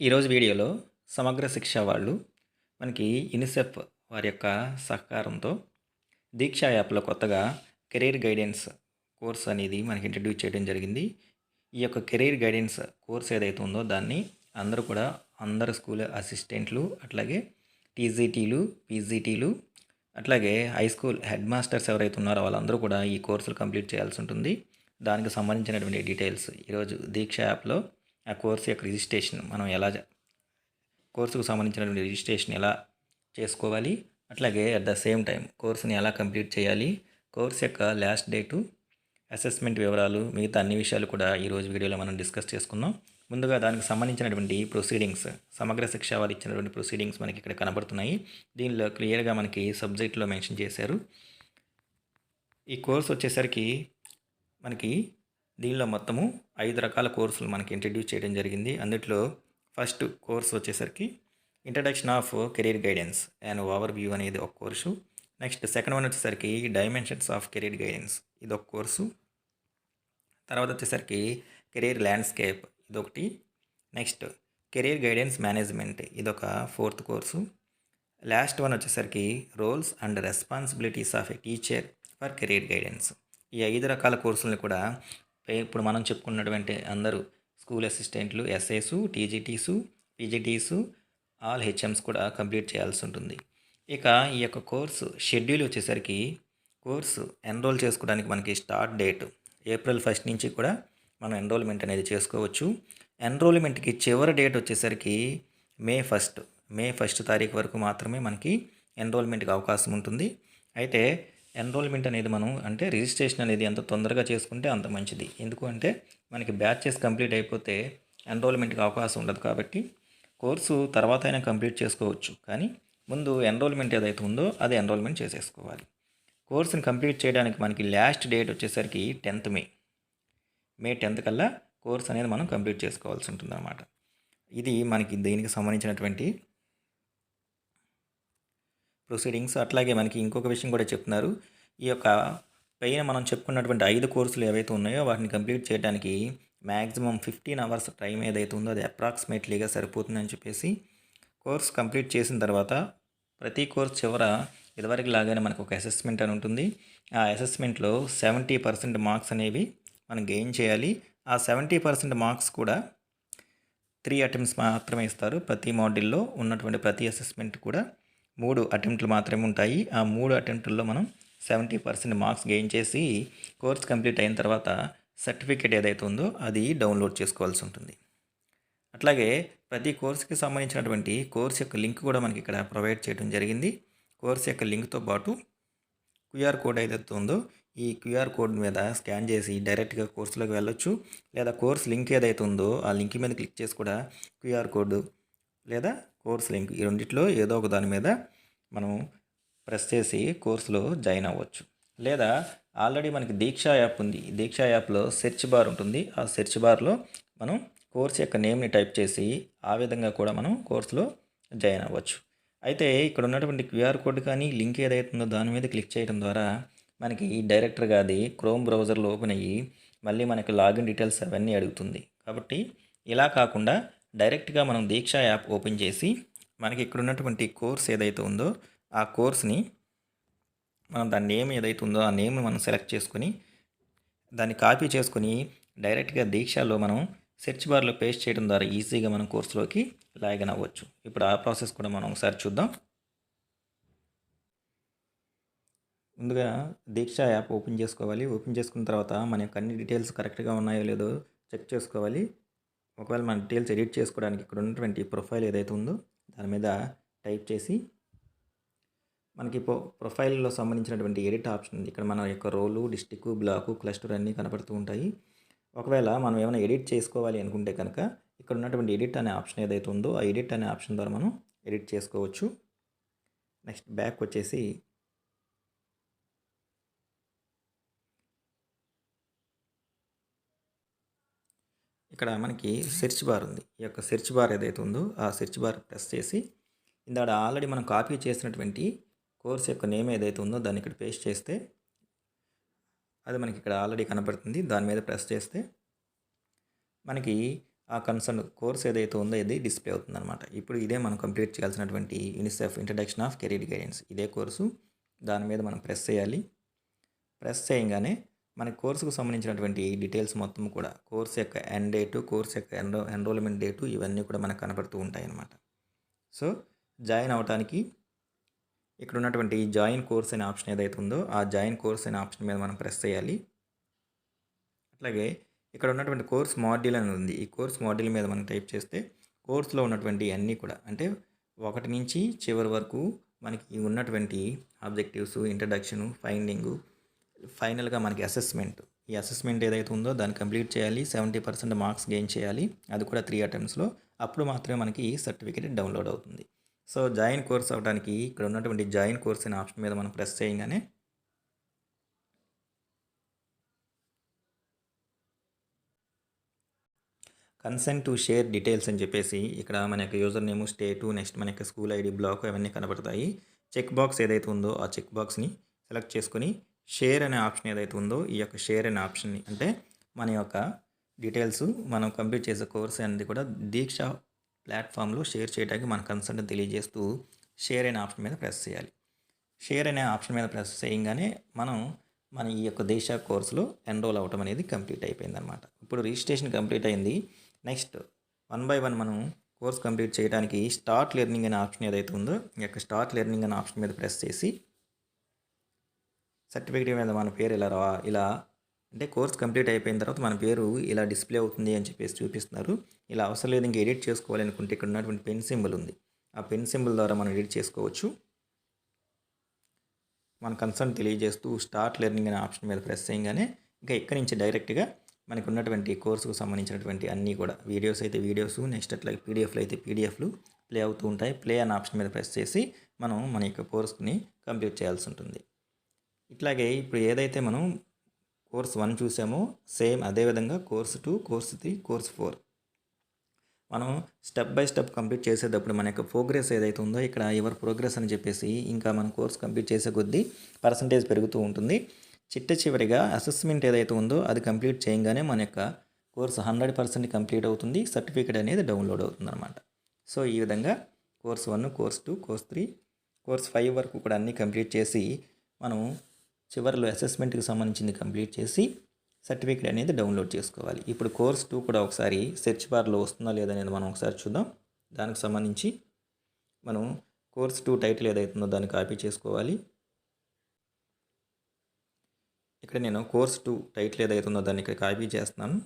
ఈరోజు వీడియోలో సమగ్ర శిక్ష వాళ్ళు మనకి యునిసెఫ్ వారి యొక్క సహకారంతో దీక్ష యాప్లో కొత్తగా కెరీర్ గైడెన్స్ కోర్స్ అనేది మనకి ఇంట్రడ్యూస్ చేయడం జరిగింది. ఈ యొక్క కెరీర్ గైడెన్స్ కోర్స్ ఏదైతే ఉందో దాన్ని అందరూ కూడా అందరు స్కూల్ అసిస్టెంట్లు అట్లాగే టీజీటీలు పీజీటీలు అట్లాగే హై స్కూల్ హెడ్ మాస్టర్స్ ఎవరైతే ఉన్నారో వాళ్ళందరూ కూడా ఈ కోర్సులు కంప్లీట్ చేయాల్సి ఉంటుంది. దానికి సంబంధించినటువంటి డీటెయిల్స్ ఈరోజు దీక్ష యాప్లో ఆ కోర్సు యొక్క రిజిస్ట్రేషన్ మనం ఎలా కోర్సుకు సంబంధించినటువంటి రిజిస్ట్రేషన్ ఎలా చేసుకోవాలి? అట్లాగే అట్ ద సేమ్ టైం కోర్సుని ఎలా కంప్లీట్ చేయాలి? కోర్స్ యొక్క లాస్ట్ డేటు అసెస్మెంట్ వివరాలు మిగతా అన్ని విషయాలు కూడా ఈరోజు వీడియోలో మనం డిస్కస్ చేసుకుందాం. ముందుగా దానికి సంబంధించినటువంటి ప్రొసీడింగ్స్ సమగ్ర శిక్ష వారు ఇచ్చినటువంటి ప్రొసీడింగ్స్ మనకి ఇక్కడ కనబడుతున్నాయి. దీనిలో క్లియర్గా మనకి సబ్జెక్ట్లో మెన్షన్ చేశారు. ఈ కోర్స్ వచ్చేసరికి మనకి దీనిలో మొత్తము ఐదు రకాల కోర్సులు మనకి ఇంట్రడ్యూస్ చేయడం జరిగింది. అందులో ఫస్ట్ కోర్స్ వచ్చేసరికి introduction of career guidance and overview అనేది ఒక కోర్సు. నెక్స్ట్ సెకండ్ వన్ వచ్చేసరికి డైమెన్షన్స్ ఆఫ్ కెరీర్ గైడెన్స్ ఇది ఒక కోర్సు. తర్వాత వచ్చేసరికి కెరీర్ ల్యాండ్స్కేప్ ఇదొకటి. నెక్స్ట్ కెరీర్ గైడెన్స్ మేనేజ్మెంట్ ఇదొక ఫోర్త్ కోర్సు లాస్ట్ వన్ వచ్చేసరికి roles and responsibilities of a teacher for career guidance ఈ ఐదు రకాల కోర్సులను కూడా ఇప్పుడు మనం చెప్పుకున్నటువంటి అందరూ స్కూల్ అసిస్టెంట్లు SAs TGTs PGTs all HMs కూడా కంప్లీట్ చేయాల్సి ఉంటుంది. ఇక ఈ యొక్క కోర్సు షెడ్యూల్ వచ్చేసరికి కోర్సు ఎన్రోల్ చేసుకోవడానికి మనకి స్టార్ట్ డేట్ ఏప్రిల్ ఫస్ట్ నుంచి కూడా మనం ఎన్రోల్మెంట్ అనేది చేసుకోవచ్చు. ఎన్రోల్మెంట్కి చివరి డేట్ వచ్చేసరికి మే ఫస్ట్ మే ఫస్ట్ తారీఖు వరకు మాత్రమే మనకి ఎన్రోల్మెంట్కి అవకాశం ఉంటుంది. అయితే ఎన్రోల్మెంట్ అనేది మనం అంటే రిజిస్ట్రేషన్ అనేది ఎంత తొందరగా చేసుకుంటే అంత మంచిది. ఎందుకు అంటే మనకి బ్యాచెస్ కంప్లీట్ అయిపోతే ఎన్రోల్మెంట్కి అవకాశం ఉండదు కాబట్టి కోర్సు తర్వాత అయినా కంప్లీట్ చేసుకోవచ్చు. కానీ ముందు ఎన్రోల్మెంట్ ఏదైతే ఉందో అది ఎన్రోల్మెంట్ చేసేసుకోవాలి. కోర్సుని కంప్లీట్ చేయడానికి మనకి లాస్ట్ డేట్ వచ్చేసరికి టెన్త్ మే మే టెన్త్ కల్లా కోర్స్ అనేది మనం కంప్లీట్ చేసుకోవాల్సి ఉంటుంది అన్నమాట ఇది మనకి దీనికి సంబంధించినటువంటి ప్రొసీడింగ్స్. అట్లాగే మనకి ఇంకొక విషయం కూడా చెప్తున్నారు. ఈ యొక్క పైన మనం చెప్పుకున్నటువంటి ఐదు కోర్సులు ఏవైతే ఉన్నాయో వాటిని కంప్లీట్ చేయడానికి మ్యాక్సిమం ఫిఫ్టీన్ అవర్స్ టైం ఏదైతే ఉందో అది అప్రాక్సిమేట్లీగా సరిపోతుందని చెప్పేసి కోర్స్ కంప్లీట్ చేసిన తర్వాత ప్రతి కోర్స్ చివర ఇదివరకు లాగానే మనకు ఒక అసెస్మెంట్ అని ఉంటుంది. ఆ అసెస్మెంట్లో సెవెంటీ పర్సెంట్ మార్క్స్ అనేవి మనం గెయిన్ చేయాలి. ఆ సెవెంటీ పర్సెంట్ మార్క్స్ కూడా త్రీ అటెంప్ట్స్ మాత్రమే ఇస్తారు. ప్రతి మాడ్యూల్లో ఉన్నటువంటి ప్రతి అసెస్మెంట్ కూడా మూడు అటెంప్ట్లు మాత్రమే ఉంటాయి. ఆ మూడు అటెంప్ట్లో మనం సెవెంటీ పర్సెంట్ మార్క్స్ గెయిన్ చేసి కోర్స్ కంప్లీట్ అయిన తర్వాత సర్టిఫికేట్ ఏదైతే ఉందో అది డౌన్లోడ్ చేసుకోవాల్సి ఉంటుంది. అట్లాగే ప్రతి కోర్సుకి సంబంధించినటువంటి కోర్స్ యొక్క లింక్ కూడా మనకి ఇక్కడ ప్రొవైడ్ చేయడం జరిగింది. కోర్స్ యొక్క లింక్తో పాటు క్యూఆర్ కోడ్ ఏదైతే ఉందో ఈ క్యూఆర్ కోడ్ మీద స్కాన్ చేసి డైరెక్ట్గా కోర్సులోకి వెళ్ళొచ్చు. లేదా కోర్స్ లింక్ ఏదైతే ఉందో ఆ లింక్ మీద క్లిక్ చేసి కూడా క్యూఆర్ కోడ్ లేదా కోర్స్ లింక్ ఈ రెండిట్లో ఏదో ఒక దాని మీద మనం ప్రెస్ చేసి కోర్సులో జాయిన్ అవ్వచ్చు. లేదా ఆల్రెడీ మనకి దీక్ష యాప్ ఉంది. దీక్షా దీక్ష యాప్లో సెర్చ్ బార్ ఉంటుంది. ఆ సెర్చ్ బార్లో మనం కోర్స్ యొక్క నేమ్ని టైప్ చేసి ఆ విధంగా కూడా మనం కోర్సులో జాయిన్ అవ్వచ్చు. అయితే ఇక్కడ ఉన్నటువంటి క్యూఆర్ కోడ్ కానీ లింక్ ఏదైతే ఉందో దాని మీద క్లిక్ చేయడం ద్వారా మనకి డైరెక్టర్గా అది క్రోమ్ బ్రౌజర్లో ఓపెన్ అయ్యి మళ్ళీ మనకి లాగిన్ డీటెయిల్స్ అవన్నీ అడుగుతుంది. కాబట్టి ఇలా కాకుండా డైరెక్ట్గా మనం దీక్ష యాప్ ఓపెన్ చేసి మనకి ఇక్కడ ఉన్నటువంటి కోర్స్ ఏదైతే ఉందో ఆ కోర్స్ని మనం దాని నేమ్ ఏదైతే ఉందో ఆ నేమ్ మనం సెలెక్ట్ చేసుకొని దాన్ని కాపీ చేసుకొని డైరెక్ట్గా దీక్షలో మనం సెర్చ్ బార్లో పేస్ట్ చేయడం ద్వారా ఈజీగా మనం కోర్సులోకి లాగిన్ అవ్వచ్చు. ఇప్పుడు ఆ ప్రాసెస్ కూడా మనం ఒకసారి చూద్దాం. ముందుగా దీక్ష యాప్ ఓపెన్ చేసుకోవాలి. ఓపెన్ చేసుకున్న తర్వాత మన యొక్క అన్ని డీటెయిల్స్ కరెక్ట్గా ఉన్నాయో లేదో చెక్ చేసుకోవాలి. ఒకవేళ మన డీటెయిల్స్ ఎడిట్ చేసుకోవడానికి ఇక్కడ ఉన్నటువంటి ప్రొఫైల్ ఏదైతే ఉందో దాని మీద టైప్ చేసి మనకి ప్రొ ప్రొఫైల్లో సంబంధించినటువంటి ఎడిట్ ఆప్షన్ ఉంది. ఇక్కడ మన యొక్క రోలు డిస్టిక్ బ్లాకు క్లస్టర్ అన్నీ కనపడుతూ ఉంటాయి. ఒకవేళ మనం ఏమైనా ఎడిట్ చేసుకోవాలి అనుకుంటే కనుక ఇక్కడ ఉన్నటువంటి ఎడిట్ అనే ఆప్షన్ ఏదైతే ఉందో ఆ ఎడిట్ అనే ఆప్షన్ ద్వారా మనం ఎడిట్ చేసుకోవచ్చు. నెక్స్ట్ బ్యాక్ వచ్చేసి ఇక్కడ మనకి సెర్చ్ బార్ ఉంది. ఈ యొక్క సెర్చ్ బార్ ఏదైతే ఉందో ఆ సెర్చ్ బార్ ప్రెస్ చేసి ఇందాడ ఆల్రెడీ మనం కాపీ చేసినటువంటి కోర్స్ యొక్క నేమ్ ఏదైతే ఉందో దాన్ని ఇక్కడ పేస్ట్ చేస్తే అది మనకి ఇక్కడ ఆల్రెడీ కనబడుతుంది. దాని మీద ప్రెస్ చేస్తే మనకి ఆ కన్సర్న్ కోర్స్ ఏదైతే ఉందో ఇది డిస్ప్లే అవుతుందన్నమాట. ఇప్పుడు ఇదే మనం కంప్లీట్ చేయాల్సినటువంటి UNICEF introduction of career guidance ఇదే కోర్సు దాని మీద మనం ప్రెస్ చేయాలి. ప్రెస్ చేయగానే మన కోర్సుకు సంబంధించినటువంటి డీటెయిల్స్ మొత్తం కూడా కోర్స్ యొక్క ఎండ్ డేటు కోర్స్ యొక్క ఎన్రో ఎన్రోల్మెంట్ డేటు ఇవన్నీ కూడా మనకు కనపడుతూ ఉంటాయి అన్నమాట సో జాయిన్ అవడానికి ఇక్కడ ఉన్నటువంటి జాయిన్ కోర్స్ అనే ఆప్షన్ ఏదైతే ఉందో ఆ జాయిన్ కోర్స్ అనే ఆప్షన్ మీద మనం ప్రెస్ చేయాలి. అట్లాగే ఇక్కడ ఉన్నటువంటి కోర్స్ మాడ్యూల్ అని ఉంది. ఈ కోర్స్ మాడ్యూల్ మీద మనం టైప్ చేస్తే కోర్సులో ఉన్నటువంటి అన్నీ కూడా అంటే ఒకటి నుంచి చివరి వరకు మనకి ఉన్నటువంటి ఆబ్జెక్టివ్స్ ఇంట్రడక్షను ఫైండింగు ఫైనల్గా మనకి అసెస్మెంట్ ఈ అసెస్మెంట్ ఏదైతే ఉందో దాన్ని కంప్లీట్ చేయాలి సెవెంటీ పర్సెంట్ మార్క్స్ గెయిన్ చేయాలి. అది కూడా త్రీ అటెంప్ట్స్లో అప్పుడు మాత్రమే మనకి సర్టిఫికేట్ డౌన్లోడ్ అవుతుంది. సో జాయిన్ కోర్స్ అవడానికి ఇక్కడ ఉన్నటువంటి జాయిన్ కోర్స్ అనే ఆప్షన్ మీద మనం ప్రెస్ చేయగానే కన్సెంట్ టు షేర్ డీటెయిల్స్ అని చెప్పేసి ఇక్కడ మన యొక్క యూజర్ నేమ్ స్టేటు నెక్స్ట్ మన యొక్క స్కూల్ ఐడి బ్లాక్ అవన్నీ కనబడతాయి. చెక్ బాక్స్ ఏదైతే ఉందో ఆ చెక్ బాక్స్ని సెలెక్ట్ చేసుకొని షేర్ అనే ఆప్షన్ ఏదైతే ఉందో ఈ యొక్క షేర్ అనే ఆప్షన్ని అంటే మన యొక్క డీటెయిల్స్ మనం కంప్లీట్ చేసే కోర్స్ అనేది కూడా దీక్ష ప్లాట్ఫామ్లో షేర్ చేయడానికి మన కన్సర్ట్ తెలియజేస్తూ షేర్ అనే ఆప్షన్ మీద ప్రెస్ చేయాలి. షేర్ అనే ఆప్షన్ మీద ప్రెస్ చేయగానే మనం మన ఈ యొక్క దేశ కోర్సులో ఎన్రోల్ అవ్వటం అనేది కంప్లీట్ అయిపోయింది అనమాట ఇప్పుడు రిజిస్ట్రేషన్ కంప్లీట్ అయింది. నెక్స్ట్ వన్ బై వన్ మనం కోర్స్ కంప్లీట్ చేయడానికి స్టార్ట్ లెర్నింగ్ అనే ఆప్షన్ ఏదైతే ఉందో ఈ యొక్క స్టార్ట్ లెర్నింగ్ అనే ఆప్షన్ మీద ప్రెస్ చేసి సర్టిఫికేట్ మీద మన పేరు ఇలా రా ఇలా అంటే కోర్స్ కంప్లీట్ అయిపోయిన తర్వాత మన పేరు ఇలా డిస్ప్లే అవుతుంది అని చెప్పేసి చూపిస్తున్నారు. ఇలా అవసరం లేదు ఇంకా ఎడిట్ చేసుకోవాలి అనుకుంటే ఇక్కడ ఉన్నటువంటి పెన్ సింబల్ ఉంది. ఆ పెన్ సింబల్ ద్వారా మనం ఎడిట్ చేసుకోవచ్చు. మన కన్సర్న్ తెలియజేస్తూ స్టార్ట్ లెర్నింగ్ అనే ఆప్షన్ మీద ప్రెస్ చేయగానే ఇంకా ఇక్కడి నుంచి డైరెక్ట్గా మనకు ఉన్నటువంటి కోర్సుకు సంబంధించినటువంటి అన్నీ కూడా వీడియోస్ అయితే వీడియోస్ నెక్స్ట్ అట్లా పీడిఎఫ్లు అయితే పీడిఎఫ్లు ప్లే అవుతూ ఉంటాయి. ప్లే అనే ఆప్షన్ మీద ప్రెస్ చేసి మనం మన యొక్క కోర్స్ని కంప్లీట్ చేయాల్సి ఉంటుంది. ఇట్లాగే ఇప్పుడు ఏదైతే మనం కోర్స్ వన్ చూసామో సేమ్ అదేవిధంగా course two course three course four. మనం స్టెప్ బై స్టెప్ కంప్లీట్ చేసేటప్పుడు మన యొక్క ప్రోగ్రెస్ ఏదైతే ఉందో ఇక్కడ ఎవర్ ప్రోగ్రెస్ అని చెప్పేసి ఇంకా మన కోర్స్ కంప్లీట్ చేసే కొద్దీ పర్సంటేజ్ పెరుగుతూ ఉంటుంది. చిట్ట చివరిగా అసెస్మెంట్ ఏదైతే ఉందో అది కంప్లీట్ చేయగానే మన యొక్క కోర్స్ హండ్రెడ్ పర్సెంట్ కంప్లీట్ అవుతుంది. సర్టిఫికేట్ అనేది డౌన్లోడ్ అవుతుంది అనమాట సో ఈ విధంగా course one course two course three course five వరకు కూడా అన్నీ కంప్లీట్ చేసి మనం చివరిలో అసెస్మెంట్కి సంబంధించింది కంప్లీట్ చేసి సర్టిఫికేట్ అనేది డౌన్లోడ్ చేసుకోవాలి. ఇప్పుడు కోర్స్ టూ కూడా ఒకసారి సెర్చ్ బార్లో వస్తుందా లేదా అనేది మనం ఒకసారి చూద్దాం. దానికి సంబంధించి మనం కోర్స్ టూ టైటిల్ ఏదైతుందో దాన్ని కాపీ చేసుకోవాలి. ఇక్కడ నేను కోర్స్ టూ టైటిల్ ఏదైతుందో దాన్ని ఇక్కడ కాపీ చేస్తున్నాను.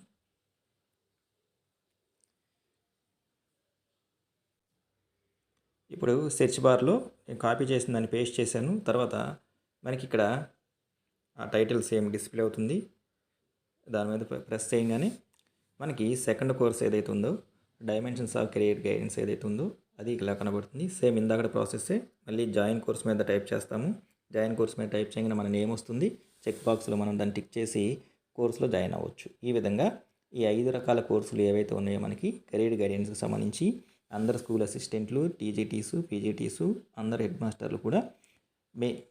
ఇప్పుడు సెర్చ్ బార్లో నేను కాపీ చేసిన దాన్ని పేస్ట్ చేశాను. తర్వాత మనకి ఇక్కడ టైటిల్ సేమ్ డిస్ప్లే అవుతుంది. దాని మీద ప్రెస్ చేయగానే మనకి సెకండ్ కోర్స్ ఏదైతే ఉందో డైమెన్షన్స్ ఆఫ్ కెరియర్ గైడెన్స్ ఏదైతే ఉందో అది ఇలా కనబడుతుంది. సేమ్ ఇందాక ప్రాసెస్సే మళ్ళీ జాయిన్ కోర్స్ మీద టైప్ చేస్తాము. జాయిన్ కోర్స్ మీద టైప్ చేయగానే మన నేమ్ వస్తుంది. చెక్ బాక్స్లో మనం దాన్ని టిక్ చేసి కోర్సులో జాయిన్ అవ్వచ్చు. ఈ విధంగా ఈ ఐదు రకాల కోర్సులు ఏవైతే ఉన్నాయో మనకి కెరీర్ గైడెన్స్కి సంబంధించి అందరు స్కూల్ అసిస్టెంట్లు టీజీటీసు పీజీటీసు అందరు హెడ్ మాస్టర్లు కూడా మే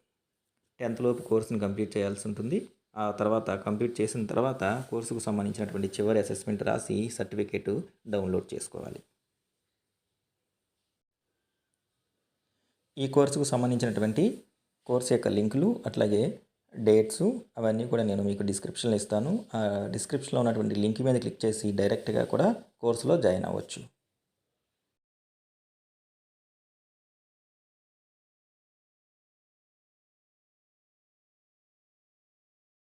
టెన్త్ లోపు కోర్సును కంప్లీట్ చేయాల్సి ఉంటుంది. ఆ తర్వాత కంప్లీట్ చేసిన తర్వాత కోర్సుకు సంబంధించినటువంటి చివరి అసెస్మెంట్ రాసి సర్టిఫికేట్ డౌన్లోడ్ చేసుకోవాలి. ఈ కోర్సుకు సంబంధించినటువంటి కోర్సు యొక్క లింకులు అట్లాగే డేట్స్ అవన్నీ కూడా నేను మీకు డిస్క్రిప్షన్లో ఇస్తాను. ఆ డిస్క్రిప్షన్లో ఉన్నటువంటి లింక్ మీద క్లిక్ చేసి డైరెక్ట్గా కూడా కోర్సులో జాయిన్ అవ్వచ్చు.